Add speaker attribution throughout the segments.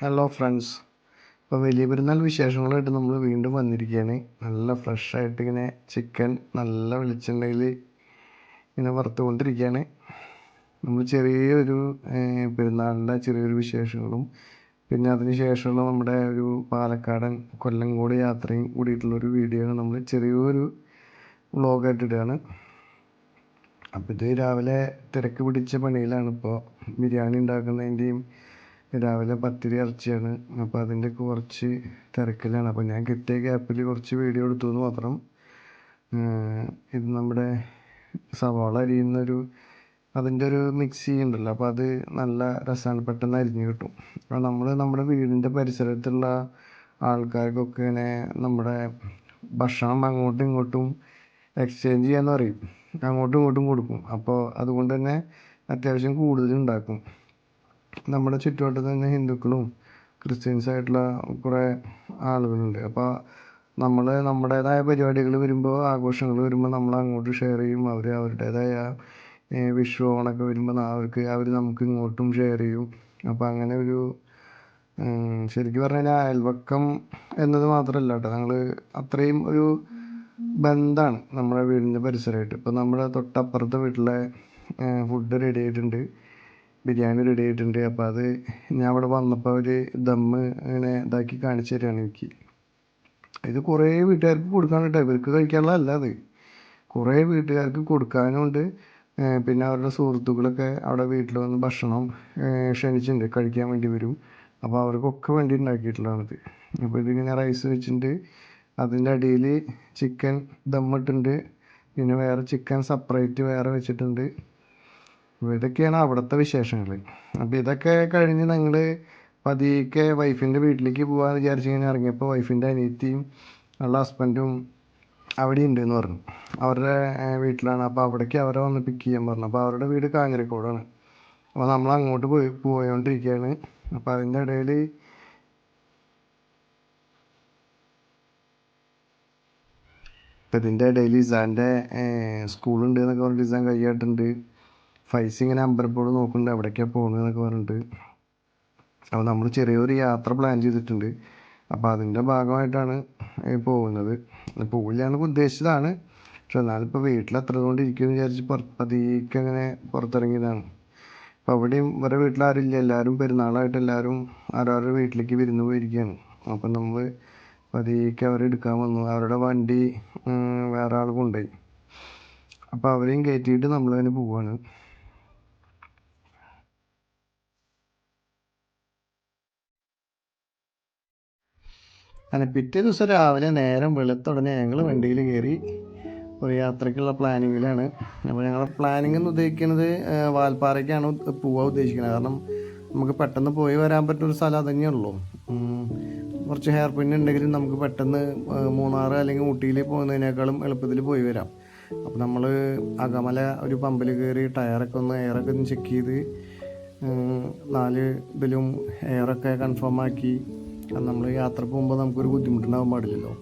Speaker 1: Hello friends ഇപ്പോൾ വലിയ പെരുന്നാൾ വിശേഷങ്ങളായിട്ട് നമ്മൾ വീണ്ടും വന്നിരിക്കുകയാണ്. നല്ല ഫ്രഷ് ആയിട്ട് ഇങ്ങനെ ചിക്കൻ നല്ല വെളിച്ചെണ്ണയിൽ ഇങ്ങനെ വറുത്തുകൊണ്ടിരിക്കുകയാണ്. നമ്മൾ ചെറിയൊരു പെരുന്നാളിന്റെ ചെറിയൊരു വിശേഷങ്ങളും പിന്നെ അതിന് ശേഷമുള്ള നമ്മുടെ ഒരു പാലക്കാടൻ കൊല്ലംകോട് യാത്രയും കൂടിയിട്ടുള്ളൊരു വീഡിയോ നമ്മൾ ചെറിയൊരു വ്ളോഗായിട്ട് ഇടുകയാണ്. അപ്പോൾ ഇത് രാവിലെ തിരക്ക് പിടിച്ച പണിയിലാണ് ഇപ്പോൾ ബിരിയാണി ഉണ്ടാക്കുന്നതിന്റെയും രാവിലെ പത്തിരി ഇറച്ചിയാണ്. അപ്പോൾ അതിന്റെ കുറച്ച് തിരക്കിലാണ്. അപ്പോൾ ഞാൻ കിട്ടിയ ഗ്യാപ്പിൽ കുറച്ച് വീഡിയോ എടുത്തു എന്ന് മാത്രം ഇത് നമ്മുടെ സവാള അരിയുന്നൊരു അതിന്റെ ഒരു മിക്സി ഉണ്ടല്ലോ അപ്പോൾ അത് നല്ല രസമാണ് പെട്ടെന്ന് അരിഞ്ഞ് കിട്ടും. അപ്പോൾ നമ്മൾ നമ്മുടെ വീടിന്റെ പരിസരത്തുള്ള ആൾക്കാർക്കൊക്കെ ഇങ്ങനെ നമ്മുടെ ഭക്ഷണം അങ്ങോട്ടും ഇങ്ങോട്ടും എക്സ്ചേഞ്ച് ചെയ്യാമെന്ന് പറയും. അങ്ങോട്ടും ഇങ്ങോട്ടും കൊടുക്കും. അപ്പോൾ അതുകൊണ്ട് തന്നെ അത്യാവശ്യം കൂടുതൽ ഉണ്ടാക്കും. നമ്മുടെ ചുറ്റുവട്ടത്ത് തന്നെ ഹിന്ദുക്കളും ക്രിസ്ത്യൻസ് ആയിട്ടുള്ള കുറേ ആളുകളുണ്ട്. അപ്പോൾ നമ്മൾ നമ്മുടേതായ പരിപാടികൾ വരുമ്പോൾ ആഘോഷങ്ങൾ വരുമ്പോൾ നമ്മൾ അങ്ങോട്ട് ഷെയർ ചെയ്യും. അവർ അവരുടേതായ വിഷു ഓണമൊക്കെ വരുമ്പോൾ അവർക്ക് അവർ നമുക്ക് ഇങ്ങോട്ടും ഷെയർ ചെയ്യും. അപ്പോൾ അങ്ങനെ ഒരു ശരിക്കും പറഞ്ഞു കഴിഞ്ഞാൽ അയൽവക്കം എന്നത് മാത്രമല്ല കേട്ടോ. ഞങ്ങൾ അത്രയും ഒരു ബന്ധമാണ് നമ്മുടെ വീടിന്റെ പരിസരമായിട്ട്. ഇപ്പോൾ നമ്മുടെ തൊട്ടപ്പുറത്തെ വീട്ടിലെ ഫുഡ് റെഡി ആയിട്ടുണ്ട്. ബിരിയാണി റെഡി ആയിട്ടുണ്ട്. അപ്പോൾ അത് ഞാൻ ഇവിടെ വന്നപ്പോൾ അവർ ദമ്മ് ഇങ്ങനെ ഇതാക്കി കാണിച്ചു തരികയാണ് എനിക്ക്. ഇത് കുറേ വീട്ടുകാർക്ക് കൊടുക്കാൻ കേട്ടോ. ഇവർക്ക് കഴിക്കാനുള്ളതല്ല അത് കുറേ വീട്ടുകാർക്ക് കൊടുക്കാനുണ്ട്. പിന്നെ അവരുടെ സുഹൃത്തുക്കളൊക്കെ അവിടെ വീട്ടിൽ വന്ന് ഭക്ഷണം ക്ഷണിച്ചിട്ടുണ്ട്. കഴിക്കാൻ വേണ്ടി വരും. അപ്പോൾ അവർക്കൊക്കെ വേണ്ടി ഉണ്ടാക്കിയിട്ടുള്ളതാണിത്. അപ്പോൾ ഇതിങ്ങനെ റൈസ് വെച്ചിട്ടുണ്ട്. അതിന്റെ അടിയിൽ ചിക്കൻ ദമ്മിട്ടുണ്ട് പിന്നെ വേറെ ചിക്കൻ സെപ്പറേറ്റ് വേറെ വെച്ചിട്ടുണ്ട്. ഇതൊക്കെയാണ് അവിടുത്തെ വിശേഷങ്ങൾ അപ്പോൾ ഇതൊക്കെ കഴിഞ്ഞ് ഞങ്ങൾ പതിയെ വൈഫിന്റെ വീട്ടിലേക്ക് പോകാമെന്ന് വിചാരിച്ച് ഇങ്ങനെ ഇറങ്ങിയപ്പോൾ വൈഫിന്റെ അനിയത്തിയും അവളുടെ ഹസ്ബൻഡും അവിടെ ഉണ്ട് എന്ന് പറഞ്ഞു. അവരുടെ വീട്ടിലാണ്. അപ്പോൾ അവിടേക്ക് അവരെ വന്ന് പിക്ക് ചെയ്യാൻ പറഞ്ഞു. അപ്പോൾ അവരുടെ വീട് കാഞ്ഞിരക്കോടാണ്. അപ്പോൾ നമ്മൾ അങ്ങോട്ട് പോയി പോയോണ്ടിരിക്കുകയാണ് അപ്പോൾ അതിന്റെ ഇടയിൽ ഇപ്പം ഇതിന്റെ ഇടയിൽ ഇസാന്റെ സ്കൂളുണ്ട് എന്നൊക്കെ പറഞ്ഞിട്ട് ഇസാൻ കൈയാട്ടുണ്ട് ഫൈസ് ഇങ്ങനെ അമ്പലപ്പോട് നോക്കുന്നുണ്ട്. എവിടേക്കാണ് പോകുന്നത് എന്നൊക്കെ പറഞ്ഞിട്ട്. അപ്പോൾ നമ്മൾ ചെറിയൊരു യാത്ര പ്ലാൻ ചെയ്തിട്ടുണ്ട്. അപ്പോൾ അതിന്റെ ഭാഗമായിട്ടാണ് പോകുന്നത്. എന്നൊക്കെ ഉദ്ദേശിച്ചതാണ്. പക്ഷെ എന്നാലും ഇപ്പോൾ വീട്ടിൽ അത്ര കൊണ്ട് ഇരിക്കുമെന്ന് വിചാരിച്ച് പതിയെ അങ്ങനെ പുറത്തിറങ്ങിയതാണ്. അപ്പോൾ അവിടെയും ഇവരെ വീട്ടിൽ ഇല്ല എല്ലാവരും പെരുന്നാളായിട്ട് എല്ലാവരും അവരവരുടെ വീട്ടിലേക്ക് വിരുന്ന് പോയിരിക്കുകയാണ്. അപ്പം നമ്മൾ പതിക്ക് അവരെ എടുക്കാൻ വന്നു. അവരുടെ വണ്ടി വേറെ ആൾ കൊണ്ടുപോയി. അപ്പോൾ അവരെയും കയറ്റിയിട്ട് നമ്മൾ തന്നെ പോവാണ്. അങ്ങനെ പിറ്റേ ദിവസം രാവിലെ നേരം വെളുത്തുടനെ ഞങ്ങൾ വണ്ടിയിൽ കയറി ഒരു യാത്രയ്ക്കുള്ള പ്ലാനിങ്ങിലാണ്. അപ്പോൾ ഞങ്ങളുടെ പ്ലാനിങ് എന്ന് ഉദ്ദേശിക്കുന്നത് വാൽപ്പാറയ്ക്കാണ് പോവാൻ ഉദ്ദേശിക്കുന്നത്. കാരണം നമുക്ക് പെട്ടെന്ന് പോയി വരാൻ പറ്റുന്ന ഒരു സ്ഥലം അതന്നെ ഉള്ളൂ. കുറച്ച് ഹെയർ പിൻ ഉണ്ടെങ്കിലും നമുക്ക് പെട്ടെന്ന് മൂന്നാർ അല്ലെങ്കിൽ ഊട്ടിയിൽ പോകുന്നതിനേക്കാളും എളുപ്പത്തിൽ പോയി വരാം. അപ്പോൾ നമ്മൾ അകമല ഒരു പമ്പിൽ കയറി ടയറൊക്കെ ഒന്ന് എയറൊക്കെ ഒന്ന് ചെക്ക് ചെയ്ത് നാല് ഇതിലും എയറൊക്കെ കൺഫേം ആക്കി നമ്മൾ യാത്ര പോകുമ്പോൾ നമുക്കൊരു ബുദ്ധിമുട്ടുണ്ടാകാൻ പാടില്ലല്ലോ.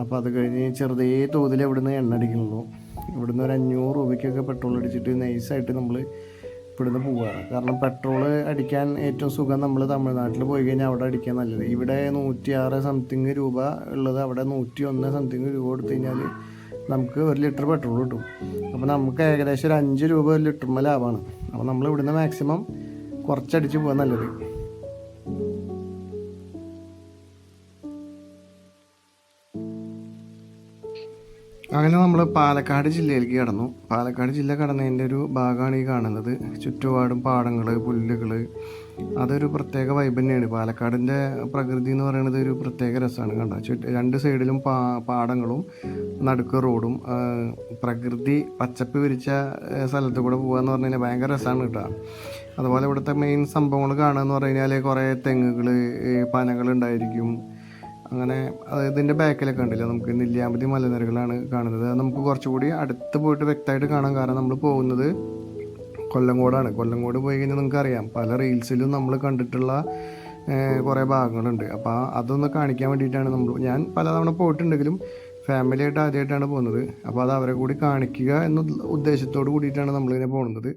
Speaker 1: അപ്പോൾ അത് കഴിഞ്ഞ് ചെറുതേ തോതിൽ ഇവിടുന്ന് എണ്ണ അടിക്കണുള്ളൂ ഇവിടുന്ന് ഒരു അഞ്ഞൂറ് രൂപയ്ക്കൊക്കെ പെട്രോൾ അടിച്ചിട്ട് നൈസായിട്ട് നമ്മൾ ഇവിടുന്ന് പോവുകയാണ്. കാരണം പെട്രോൾ അടിക്കാൻ ഏറ്റവും സുഖം നമ്മൾ തമിഴ്നാട്ടിൽ പോയി കഴിഞ്ഞാൽ അവിടെ അടിക്കാൻ നല്ലത്. ഇവിടെ നൂറ്റി ആറ് സംതിങ് രൂപ ഉള്ളത് അവിടെ നൂറ്റി ഒന്ന് സംതിങ് രൂപ കൊടുത്തു കഴിഞ്ഞാൽ നമുക്ക് ഒരു ലിറ്റർ പെട്രോൾ കിട്ടും. അപ്പോൾ നമുക്ക് ഏകദേശം ഒരു അഞ്ച് രൂപ ഒരു ലിറ്ററിന് ലാഭമാണ്. അപ്പോൾ നമ്മൾ ഇവിടുന്ന് മാക്സിമം കുറച്ചടിച്ച് പോകാൻ നല്ലത്. അങ്ങനെ നമ്മൾ പാലക്കാട് ജില്ലയിലേക്ക് കടന്നു. പാലക്കാട് ജില്ല കടന്നതിന്റെ ഒരു ഭാഗമാണ് ഈ കാണുന്നത്. ചുറ്റുപാടും പാടങ്ങൾ പുല്ലുകൾ അതൊരു പ്രത്യേക വൈബ് തന്നെയാണ്. പാലക്കാടിന്റെ പ്രകൃതി എന്ന് പറയുന്നത് ഒരു പ്രത്യേക രസമാണ് കണ്ടോ? ചുറ്റ രണ്ട് സൈഡിലും പാ പാടങ്ങളും നടുക്ക് റോഡും പ്രകൃതി പച്ചപ്പ് വിരിച്ച സ്ഥലത്ത് കൂടെ പോകുക എന്ന് പറഞ്ഞു കഴിഞ്ഞാൽ ഭയങ്കര രസമാണ് കേട്ടോ. അതുപോലെ ഇവിടുത്തെ മെയിൻ സംഭവങ്ങൾ കാണുക എന്ന് പറഞ്ഞു കഴിഞ്ഞാൽ കുറേ തെങ്ങുകൾ പനകൾ ഉണ്ടായിരിക്കും അങ്ങനെ അതായത് ഇതിന്റെ ബാക്കിലൊക്കെ ഉണ്ടല്ലോ നമുക്ക് നെല്ലിയാമ്പതി മലനിരകളാണ് കാണുന്നത്. നമുക്ക് കുറച്ചുകൂടി അടുത്ത് പോയിട്ട് വ്യക്തമായിട്ട് കാണാം കാരണം നമ്മൾ പോകുന്നത് കൊല്ലങ്കോടാണ്. കൊല്ലങ്കോട് പോയി കഴിഞ്ഞാൽ നിങ്ങൾക്ക് അറിയാം പല റീൽസിലും നമ്മൾ കണ്ടിട്ടുള്ള കുറേ ഭാഗങ്ങളുണ്ട്. അപ്പോൾ അതൊന്ന് കാണിക്കാൻ വേണ്ടിയിട്ടാണ് നമ്മൾ ഞാൻ പലതവണ പോയിട്ടുണ്ടെങ്കിലും ഫാമിലിയായിട്ട് ആദ്യമായിട്ടാണ് പോകുന്നത്. അപ്പോൾ അത് അവരെ കൂടി കാണിക്കുക എന്ന ഉദ്ദേശത്തോട് കൂടിയിട്ടാണ് നമ്മളിങ്ങനെ പോകുന്നത്.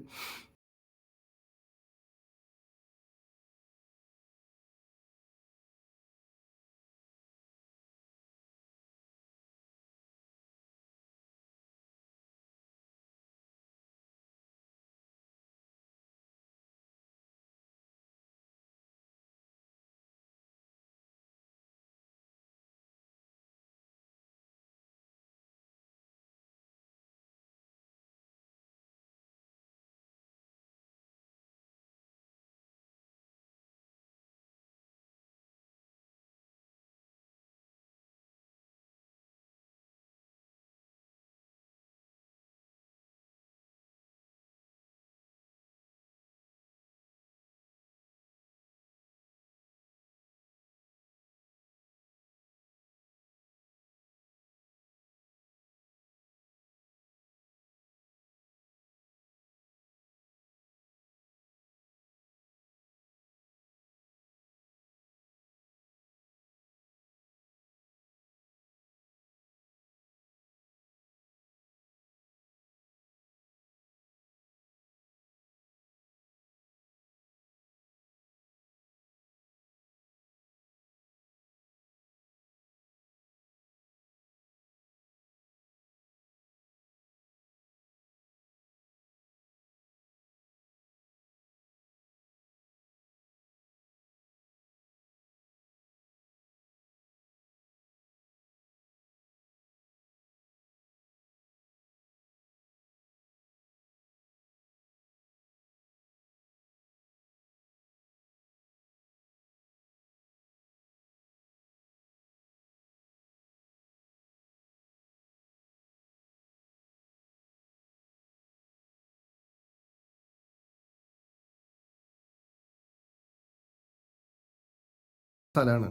Speaker 1: സ്ഥലമാണ്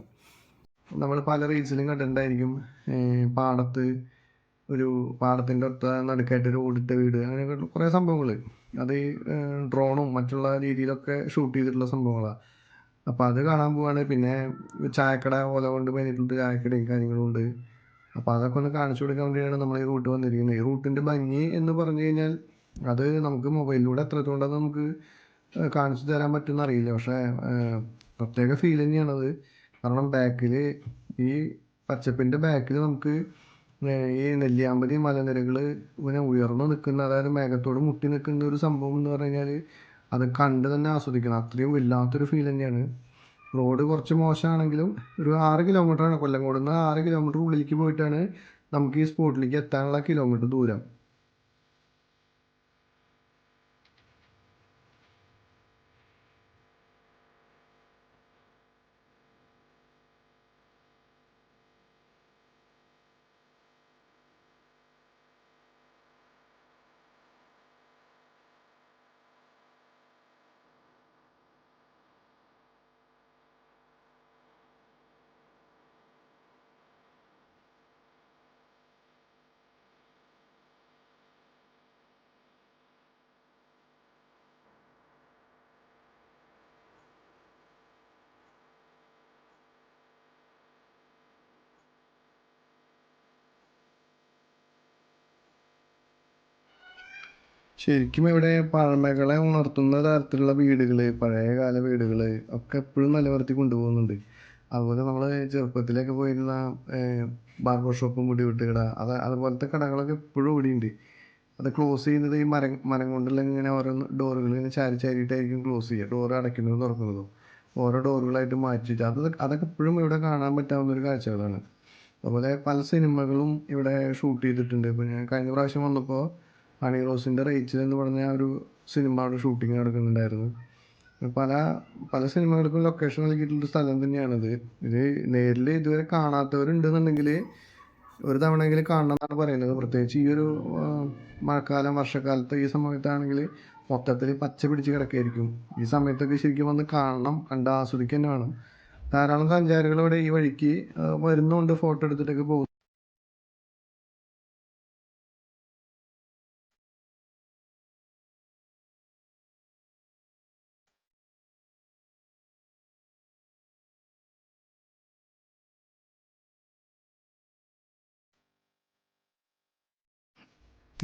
Speaker 1: നമ്മൾ പല റീൽസിലും കണ്ടിട്ടുണ്ടായിരിക്കും പാടത്ത് ഒരു പാടത്തിന്റെ ഒത്ത നടുക്കായിട്ട് ഒരു ഓടിട്ട വീട് അങ്ങനെയൊക്കെ കുറേ സംഭവങ്ങൾ അത് ഡ്രോണും മറ്റുള്ള രീതിയിലൊക്കെ ഷൂട്ട് ചെയ്തിട്ടുള്ള സംഭവങ്ങളാണ് അപ്പോൾ അത് കാണാൻ പോവാണ്. പിന്നെ ചായക്കട ഓല കൊണ്ട് പോയിട്ടുണ്ട് ചായക്കടയും കാര്യങ്ങളും ഉണ്ട്. അപ്പോൾ അതൊക്കെ ഒന്ന് കാണിച്ചു കൊടുക്കാൻ വേണ്ടിയാണ് നമ്മൾ ഈ റൂട്ട് വന്നിരിക്കുന്നത്. ഈ റൂട്ടിന്റെ ഭംഗി എന്ന് പറഞ്ഞു കഴിഞ്ഞാൽ അത് നമുക്ക് മൊബൈലിലൂടെ എത്രത്തോളം നമുക്ക് കാണിച്ചു തരാൻ പറ്റുമെന്ന് അറിയില്ല. പക്ഷേ പ്രത്യേക ഫീൽ തന്നെയാണത്. കാരണം ബാക്കിൽ ഈ പച്ചപ്പിന്റെ ബാക്കിൽ നമുക്ക് ഈ നെല്ലിയാമ്പതി മലനിരകൾ ഇങ്ങനെ ഉയർന്നു നിൽക്കുന്ന അതായത് മേഘത്തോട് മുട്ടി നിൽക്കുന്ന ഒരു സംഭവം എന്ന് പറഞ്ഞു കഴിഞ്ഞാൽ അത് കണ്ട് തന്നെ ആസ്വദിക്കണം. അത്രയും വല്ലാത്തൊരു ഫീൽ തന്നെയാണ്. റോഡ് കുറച്ച് മോശമാണെങ്കിലും ഒരു ആറ് കിലോമീറ്ററാണ് കൊല്ലങ്കോട് നിന്ന് ആറ് കിലോമീറ്റർ ഉള്ളിലേക്ക് പോയിട്ടാണ് നമുക്ക് ഈ സ്പോട്ടിലേക്ക് എത്താനുള്ള കിലോമീറ്റർ ദൂരം. ശരിക്കും ഇവിടെ പഴമകളെ ഉണർത്തുന്ന തരത്തിലുള്ള വീടുകൾ പഴയകാല വീടുകൾ ഒക്കെ എപ്പോഴും നിലനിർത്തി കൊണ്ടുപോകുന്നുണ്ട്. അതുപോലെ നമ്മൾ ചെറുപ്പത്തിലൊക്കെ പോയിരുന്ന ബാർബർ ഷോപ്പും മുടി വെട്ടുകട അത് അതുപോലത്തെ കടകളൊക്കെ ഇപ്പോഴും ഇവിടെയുണ്ട്. അത് ക്ലോസ് ചെയ്യുന്നത് ഈ മരം മരം കൊണ്ടുള്ള ഇങ്ങനെ ഓരോ ഡോറുകൾ ഇങ്ങനെ ചാരി ചാരിയിട്ടായിരിക്കും ക്ലോസ് ചെയ്യുക. ഡോർ അടയ്ക്കുന്നതും തുറക്കുന്നതും. ഓരോ ഡോറുകളായിട്ട് മാറ്റിയിട്ട് അത് അതൊക്കെ ഇപ്പോഴും ഇവിടെ കാണാൻ പറ്റാവുന്ന ഒരു കാഴ്ചകളാണ്. അതുപോലെ പല സിനിമകളും ഇവിടെ ഷൂട്ട് ചെയ്തിട്ടുണ്ട്. ഞാൻ കഴിഞ്ഞ പ്രാവശ്യം വന്നപ്പോൾ ഹണി റോസിന്റെ റേച്ചൽ എന്ന് പറഞ്ഞ ഒരു സിനിമ അവിടെ ഷൂട്ടിങ് നടക്കുന്നുണ്ടായിരുന്നു. പല പല സിനിമകൾക്കും ലൊക്കേഷൻ നൽകിയിട്ടുള്ള സ്ഥലം തന്നെയാണിത്. ഇത് നേരിൽ ഇതുവരെ കാണാത്തവരുണ്ടെന്നുണ്ടെങ്കിൽ ഒരു തവണയെങ്കിലും കാണണം എന്നാണ് പറയുന്നത്. പ്രത്യേകിച്ച് ഈ ഒരു മഴക്കാലം വർഷക്കാലത്ത് ഈ സമയത്താണെങ്കിൽ മൊത്തത്തിൽ പച്ച പിടിച്ച് കിടക്കായിരിക്കും. ഈ സമയത്തൊക്കെ ശരിക്കും വന്ന് കാണണം കണ്ട് ആസ്വദിക്കുക തന്നെ വേണം ധാരാളം സഞ്ചാരികൾ ഇവിടെ ഈ വഴിക്ക് വരുന്നുണ്ട് ഫോട്ടോ എടുത്തിട്ടൊക്കെ പോകും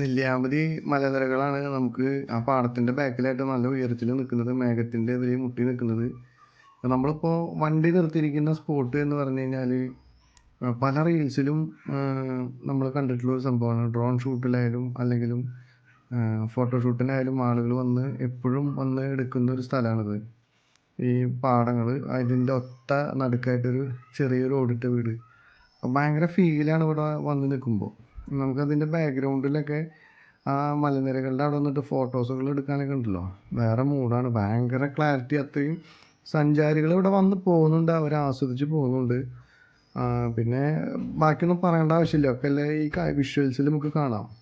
Speaker 1: നെല്ലിയാമ്പതി മലനിരകളാണ് നമുക്ക് ആ പാടത്തിന്റെ ബാക്കിലായിട്ട് നല്ല ഉയരത്തിൽ നിൽക്കുന്നത് മേഘത്തിന്റെ ഇതിൽ മുട്ടി നിൽക്കുന്നത്. നമ്മളിപ്പോൾ വണ്ടി നിർത്തിയിരിക്കുന്ന സ്പോട്ട് എന്ന് പറഞ്ഞു കഴിഞ്ഞാൽ പല റീൽസിലും നമ്മൾ കണ്ടിട്ടുള്ള ഒരു സംഭവമാണ്. ഡ്രോൺ ഷൂട്ടിലായാലും അല്ലെങ്കിലും ഫോട്ടോഷൂട്ടിനായാലും ആളുകൾ വന്ന് എപ്പോഴും വന്ന് എടുക്കുന്ന ഒരു സ്ഥലമാണിത്. ഈ പാടങ്ങൾ അതിന്റെ ഒത്ത നടുക്കായിട്ടൊരു ചെറിയൊരു ഓടിട്ട വീട്. ഭയങ്കര ഫീലാണ് ഇവിടെ വന്ന് നിൽക്കുമ്പോൾ നമുക്കതിന്റെ ബാക്ക്ഗ്രൗണ്ടിലൊക്കെ ആ മലനിരകളുടെ അവിടെ വന്നിട്ട് ഫോട്ടോസുകൾ എടുക്കാനൊക്കെ ഉണ്ടല്ലോ. വേറെ മൂഡാണ് ഭയങ്കര ക്ലാരിറ്റി അത്രയും സഞ്ചാരികൾ ഇവിടെ വന്ന് പോകുന്നുണ്ട്. അവർ ആസ്വദിച്ച് പോകുന്നുണ്ട്. പിന്നെ ബാക്കിയൊന്നും പറയേണ്ട ആവശ്യമില്ല. ഒക്കെ അല്ലേ? ഈ വിഷ്വൽസിൽ നമുക്ക് കാണാം.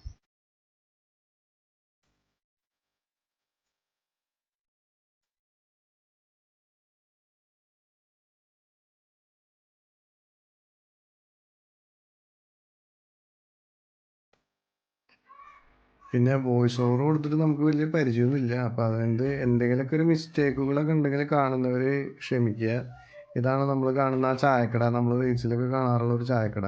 Speaker 1: പിന്നെ വോയിസ് ഓവർ കൊടുത്തിട്ട് നമുക്ക് വലിയ പരിചയമൊന്നുമില്ല അപ്പോൾ അതുകൊണ്ട് എന്തെങ്കിലുമൊക്കെ ഒരു മിസ്റ്റേക്കുകളൊക്കെ ഉണ്ടെങ്കിൽ കാണുന്നവർ ക്ഷമിക്കുക. ഇതാണ് നമ്മൾ കാണുന്ന ആ ചായക്കട. നമ്മൾ റീൽസിലൊക്കെ കാണാറുള്ള ഒരു ചായക്കട.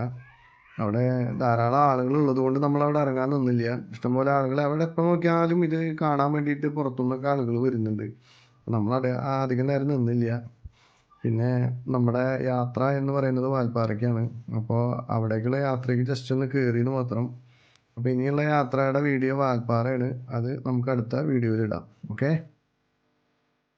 Speaker 1: അവിടെ ധാരാളം ആളുകൾ ഉള്ളത് കൊണ്ട് നമ്മൾ അവിടെ ഇറങ്ങാൻ നിന്നില്ല. ഇഷ്ടംപോലെ ആളുകൾ അവിടെ എപ്പോൾ നോക്കിയാലും ഇത് കാണാൻ വേണ്ടിയിട്ട് പുറത്തുനിന്നൊക്കെ ആളുകൾ വരുന്നുണ്ട്. നമ്മൾ അവിടെ അധികം നേരം നിന്നില്ല. പിന്നെ നമ്മുടെ യാത്ര എന്ന് പറയുന്നത് വാൽപ്പാറയ്ക്കാണ്. അപ്പോൾ അവിടേക്കുള്ള യാത്രയ്ക്ക് ജസ്റ്റ് ഒന്ന് കയറിയെന്ന് മാത്രം അപ്പോൾ ഇനിയുള്ള യാത്രയുടെ വീഡിയോ വാഗ്പാറയാണ്. അത് നമുക്ക് അടുത്ത വീഡിയോയിൽ ഇടാം. ഓക്കെ